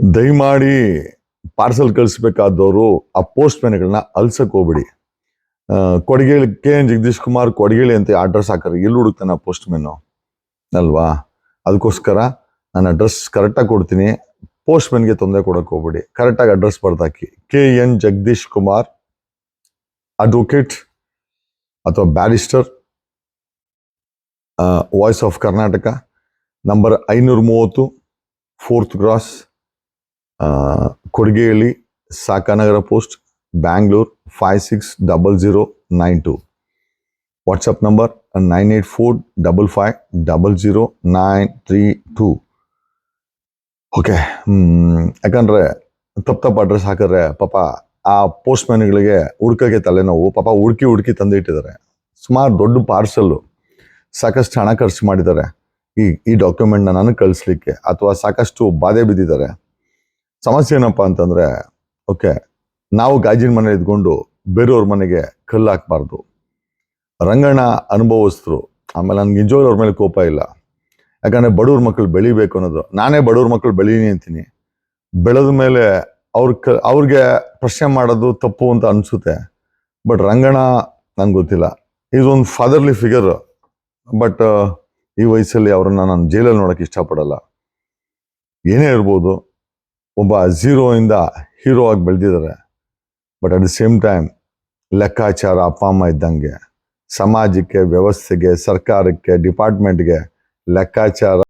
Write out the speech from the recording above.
ದಯಮಾಡಿ ಪಾರ್ಸಲ್ ಕಳಿಸ್ಬೇಕಾದವರು ಆ ಪೋಸ್ಟ್ ಮ್ಯಾನ್ಗಳನ್ನ ಅಲ್ಸಕ್ಕೆ ಹೋಗ್ಬಿಡಿ. ಕೊಡಗೇಳಿ ಕೆ ಎನ್ ಜಗದೀಶ್ ಕುಮಾರ್ ಕೊಡಗೇಳಿ ಅಂತ ಅಡ್ರೆಸ್ ಹಾಕರಿ ಎಲ್ಲಿ ಹುಡುಕ್ತಾನೆ ಆ ಪೋಸ್ಟ್ ಮ್ಯಾನು ಅಲ್ವಾ? ಅದಕ್ಕೋಸ್ಕರ ನಾನು ಅಡ್ರೆಸ್ ಕರೆಕ್ಟಾಗಿ ಕೊಡ್ತೀನಿ. ಪೋಸ್ಟ್ ಮ್ಯಾನ್ಗೆ ತೊಂದರೆ ಕೊಡೋಕೆ ಹೋಗ್ಬಿಡಿ. ಕರೆಕ್ಟಾಗಿ address ಬರ್ದಾಕಿ. K N Jagadish Kumar advocate ಅಥವಾ barrister voice of Karnataka number ಐನೂರ ಮೂವತ್ತು fourth cross Kodigehalli Sahakaranagar post, Bangalore five six double zero nine two WhatsApp number nine eight four double five double zero nine three two okay ಯಾಕಂದ್ರೆ ತಪ್ಪು ತಪ್ಪು address ಹಾಕಿದ್ರೆ ಪಾಪ ಆ post ಮ್ಯಾನ್ಗಳಿಗೆ ಹುಡ್ಕಕ್ಕೆ ತಲೆನೋವು, ಪಾಪ ಹುಡುಕಿ ಹುಡುಕಿ ತಂದು ಇಟ್ಟಿದ್ದಾರೆ. ಸುಮಾರು ದೊಡ್ಡ ಪಾರ್ಸಲ್ಲು ಸಾಕಷ್ಟು ಹಣ ಖರ್ಚು ಮಾಡಿದ್ದಾರೆ. ಈ ಈ ಡಾಕ್ಯುಮೆಂಟ್ನ ನನಗೆ ಕಳಿಸ್ಲಿಕ್ಕೆ ಅಥವಾ ಸಾಕಷ್ಟು ಬಾಧೆ ಬಿದ್ದಿದ್ದಾರೆ. ಸಮಸ್ಯೆ ಏನಪ್ಪ ಅಂತಂದ್ರೆ, ಓಕೆ, ನಾವು ಗಾಜಿನ ಮನೆ ಇದ್ಕೊಂಡು ಬೇರೆಯವ್ರ ಮನೆಗೆ ಕಲ್ಲು ಹಾಕಬಾರ್ದು. ರಂಗಣ್ಣ ಅನುಭವಿಸ್ತರು ಆಮೇಲೆ ನನ್ಗೆ ನಿಜವಾಗ್ಲೂ ಅವ್ರ ಮೇಲೆ ಕೋಪ ಇಲ್ಲ. ಯಾಕಂದ್ರೆ ಬಡವ್ರ ಮಕ್ಕಳು ಬೆಳಿಬೇಕು ಅನ್ನೋದು, ನಾನೇ ಬಡವ್ರ ಮಕ್ಕಳು ಬೆಳೀನಿ ಅಂತೀನಿ. ಬೆಳೆದ ಮೇಲೆ ಅವ್ರ ಕ, ಅವ್ರಿಗೆ ಪ್ರಶ್ನೆ ಮಾಡೋದು ತಪ್ಪು ಅಂತ ಅನ್ಸುತ್ತೆ. ಬಟ್ ರಂಗಣ ನಂಗೆ ಗೊತ್ತಿಲ್ಲ. ಈಸ್ ಒಂದು ಫಾದರ್ಲಿ ಫಿಗರ್ ಬಟ್, ಈ ವಯಸ್ಸಲ್ಲಿ ಅವ್ರನ್ನ ನಾನು ಜೈಲಲ್ಲಿ ನೋಡಕ್ಕೆ ಇಷ್ಟಪಡಲ್ಲ. ಏನೇ ಇರ್ಬೋದು ಒಬ್ಬ ಝೀರೋ ಇಂದ ಹೀರೋ ಆಗಿ ಬೆಳೆದಿದ್ದಾರೆ. But at the same time ಲೆಕ್ಕಾಚಾರ, ಅಪ್ಪ, ಅಮ್ಮ ಇದ್ದಂಗೆ ಸಮಾಜಕ್ಕೆ, ವ್ಯವಸ್ಥೆಗೆ, ಸರ್ಕಾರಕ್ಕೆ ಡಿಪಾರ್ಟ್ಮೆಂಟ್ಗೆ ಲೆಕ್ಕಾಚಾರ